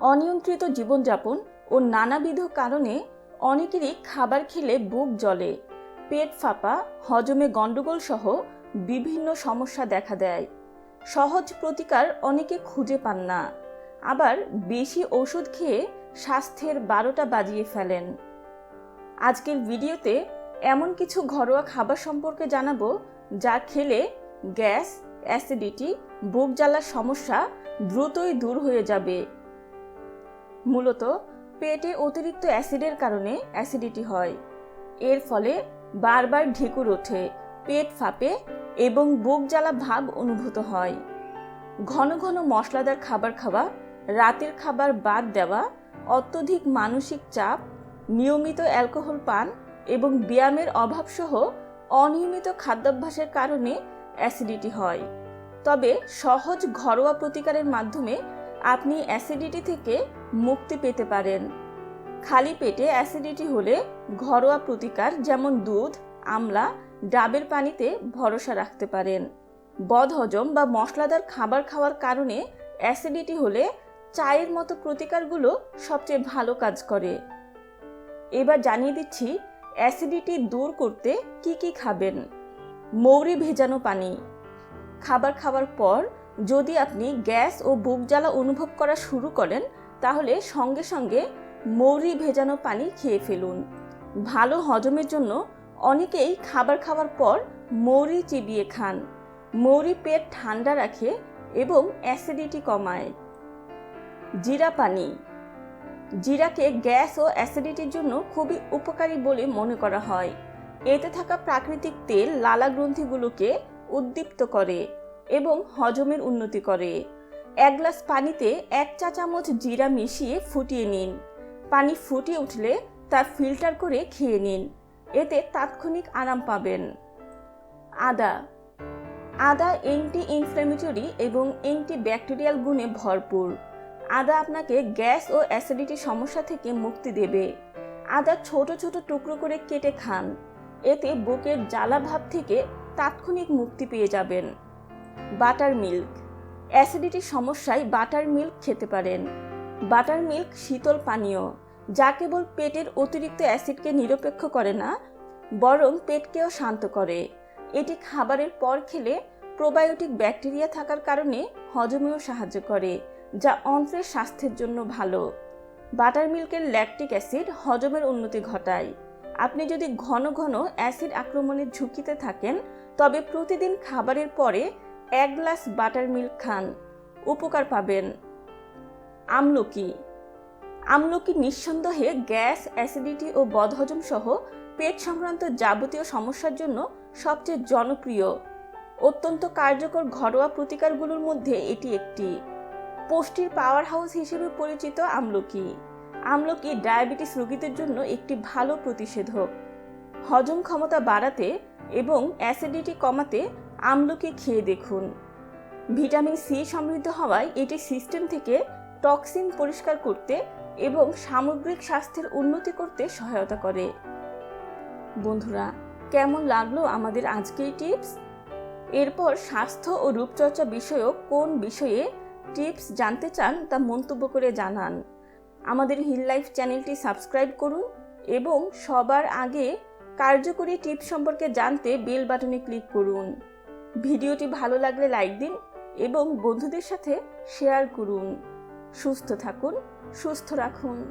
অনিয়ন্ত্রিত জীবনযাপন ও নানাবিধ কারণে অনেকেরই খাবার খেলে বুক জ্বলে, পেট ফাঁপা, হজমে গণ্ডগোল সহ বিভিন্ন সমস্যা দেখা দেয়। সহজ প্রতিকার অনেকে খুঁজে পান না। আবার বেশি ওষুধ খেয়ে স্বাস্থ্যের বারোটা বাজিয়ে ফেলেন। আজকের ভিডিওতে এমন কিছু ঘরোয়া খাবার সম্পর্কে জানাব যা খেলে গ্যাস, অ্যাসিডিটি, বুক জ্বালার সমস্যা দ্রুতই দূর হয়ে যাবে। মূলত পেটে অতিরিক্ত অ্যাসিডের কারণে অ্যাসিডিটি হয়। এর ফলে বারবার ঢেকুর ওঠে, পেট ফাঁপে এবং বুক জ্বালা ভাব অনুভূত হয়। ঘন ঘন মশলাদার খাবার খাওয়া, রাতের খাবার বাদ দেওয়া, অত্যধিক মানসিক চাপ, নিয়মিত অ্যালকোহল পান এবং ব্যায়ামের অভাবসহ অনিয়মিত খাদ্যাভ্যাসের কারণে অ্যাসিডিটি হয়। তবে সহজ ঘরোয়া প্রতিকারের মাধ্যমে আপনি অ্যাসিডিটি থেকে মুক্তি পেতে পারেন। খালি পেটে অ্যাসিডিটি হলে ঘরোয়া প্রতিকার যেমন দুধ, আমলা, ডাবের পানিতে ভরসা রাখতে পারেন। বদহজম বা মশলাদার খাবার খাওয়ার কারণে অ্যাসিডিটি হলে চায়ের মতো প্রতিকারগুলো সবচেয়ে ভালো কাজ করে। এবার জানিয়ে দিচ্ছি অ্যাসিডিটি দূর করতে কি কি খাবেন? মৌরি ভেজানো পানি। খাবার খাওয়ার পর যদি আপনি গ্যাস ও বুক জ্বালা অনুভব করা শুরু করেন, তাহলে সঙ্গে সঙ্গে মৌরি ভেজানো পানি খেয়ে ফেলুন। ভালো হজমের জন্য অনেকেই খাবার খাওয়ার পর মৌরি চিবিয়ে খান। মৌরি পেট ঠান্ডা রাখে এবং অ্যাসিডিটি কমায়। জিরা পানি। জিরাকে গ্যাস ও অ্যাসিডিটির জন্য খুবই উপকারী বলে মনে করা হয়। এতে থাকা প্রাকৃতিক তেল, লালা গ্রন্থিগুলোকে উদ্দীপ্ত করে এবং হজমের উন্নতি করে। এক গ্লাস পানিতে এক চা চামচ জিরা মিশিয়ে ফুটিয়ে নিন। পানি ফুটিয়ে উঠলে তা ফিল্টার করে খেয়ে নিন। এতে তাৎক্ষণিক আরাম পাবেন। আদা। আদা অ্যান্টি ইনফ্ল্যামেটরি এবং অ্যান্টি ব্যাকটেরিয়াল গুণে ভরপুর। আদা আপনাকে গ্যাস ও অ্যাসিডিটি সমস্যা থেকে মুক্তি দেবে। আদা ছোট ছোট টুকরো করে কেটে খান। এতে বুকের জ্বালা ভাব থেকে তাৎক্ষণিক মুক্তি পেয়ে যাবেন। Buttermilk. অ্যাসিডিটির সমস্যায় বাটার মিল্ক খেতে পারেন। বাটার মিল্ক শীতল পানীয়, যা কেবল পেটের অতিরিক্ত অ্যাসিডকে নিরপেক্ষ করে না, বরং পেটকেও শান্ত করে। এটি খাবারের পর খেলে প্রোবায়োটিক ব্যাকটেরিয়া থাকার কারণে হজমেও সাহায্য করে, যা অন্ত্রের স্বাস্থ্যের জন্য ভালো। বাটার মিল্কের ল্যাকটিক অ্যাসিড হজমের উন্নতি ঘটায়। আপনি যদি ঘন ঘন অ্যাসিড আক্রমণের ঝুঁকিতে থাকেন, তবে প্রতিদিন খাবারের পরে এক গ্লাস বাটার মিল্ক খান। উপকার পাবেন। আমলকি। আমলকি নিঃসন্দেহে গ্যাস, অ্যাসিডিটি ও বদহজম সহ পেট সংক্রান্ত যাবতীয় সমস্যার জন্য সবচেয়ে জনপ্রিয়। অত্যন্ত কার্যকর ঘরোয়া প্রতিকারগুলোর মধ্যে এটি একটি। পুষ্টির পাওয়ার হাউস হিসেবে পরিচিত আমলকি। আমলকি ডায়াবেটিস রোগীদের জন্য একটি ভালো প্রতিষেধক। হজম ক্ষমতা বাড়াতে এবং অ্যাসিডিটি কমাতে আমলকি খেয়ে দেখুন। ভিটামিন সি সমৃদ্ধ হওয়ায় এটি সিস্টেম থেকে টক্সিন পরিষ্কার করতে এবং সামগ্রিক স্বাস্থ্যের উন্নতি করতে সহায়তা করে। বন্ধুরা, কেমন লাগল আমাদের আজকের টিপস? এরপর স্বাস্থ্য ও রূপচর্চা বিষয়ক কোন বিষয়ে টিপস জানতে চান তা মন্তব্য করে জানান। আমাদের হিল লাইফ চ্যানেলটি সাবস্ক্রাইব করুন এবং সবার আগে কার্যকরী টিপস সম্পর্কে জানতে বেল বাটনে ক্লিক করুন। ভিডিওটি ভালো লাগলে লাইক দিন এবং বন্ধুদের সাথে শেয়ার করুন। সুস্থ থাকুন, সুস্থ রাখুন।